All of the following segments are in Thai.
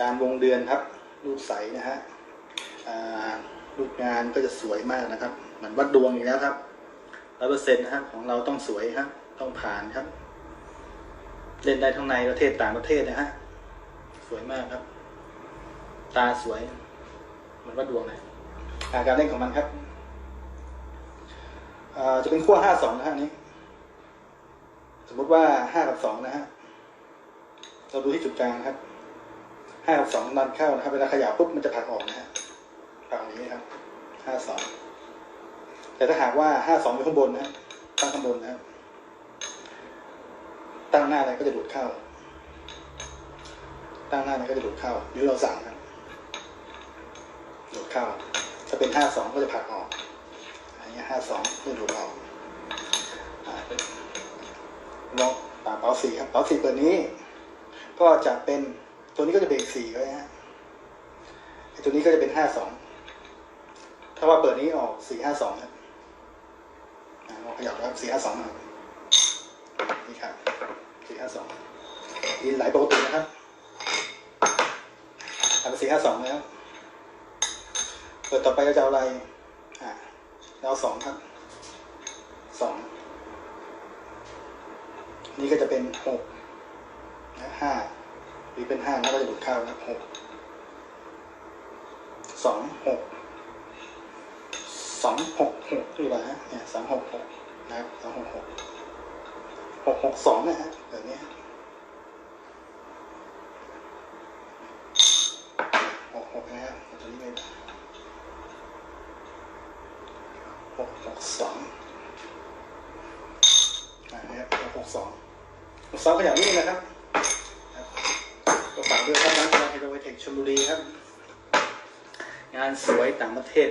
ตามวงเดือนครับ รูปใสนะฮะรูปงานก็จะสวยมากนะครับ เหมือนวัดดวงอีกแล้วครับร้อยเปอร์เซ็นต์นะครับของเราต้องสวยครับ ต้องผ่านครับ เล่นได้ทั้งในประเทศต่างประเทศนะฮะสวยมากครับ ตาสวยเหมือนวัดดวงเลยอาการเล่นของมันครับจะเป็นขั้วห้าสองนะฮะนี้ สมมติว่าห้ากับสองนะฮะเราดูที่จุดกลางครับ ห้าสองดันเข้านะครับเวลาขยับปุ๊บมันจะผลักออกนะฮะผลักอย่างนี้ครับห้าสองแต่ถ้าหากว่าห้าสองอยู่ข้างบนนะตั้งข้างบนนะครับตั้งหน้าอะไรก็จะดูดเข้า ตั้งหน้าอะไรก็จะดูดเข้านิ้วเราสั่งครับดูดเข้าถ้าเป็นห้าสองก็จะผลักออกอันนี้ห้าสองก็ดูดออกนลองตามเป๋าสี่ครับเป๋าสี่ตัวนี้ ก็จะเป็น ตัวนี้ก็จะเบรกสี่ไว้ฮะไอตัวนี้ก็จะเป็นห้าสองถ้าว่าเปิดนี้ออกสี่ห้าสองครับอ่าเราขยับแล้วสี่ห้าสองมานี่ครับสี่ห้าสองดินไหลปกตินะครับทำเป็นสี่ห้าสองแล้วเปิดต่อไปเราจะเอาอะไรอ่าเราเอาสองครับสองนี่ก็จะเป็นหกนะห้า หรือเป็นห้าแล้วก็จะดูดข้าวนะหกสองหกสองหกหกคืออะไรฮะเนี่ยสองหกหกนะครับสองหกหกหกหกสองนะฮะแบบนี้หกหกนะครับตัวนี้ไม่หกหกสองอ่าเนี่ยหกหกสองหกสองขยับนิดนึงนะครับ ก็ฝากด้วยครับร้านกีฬาไฮโดรเทคชลบุรีครับ งานสวยต่างประเทศ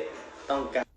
ต้องการ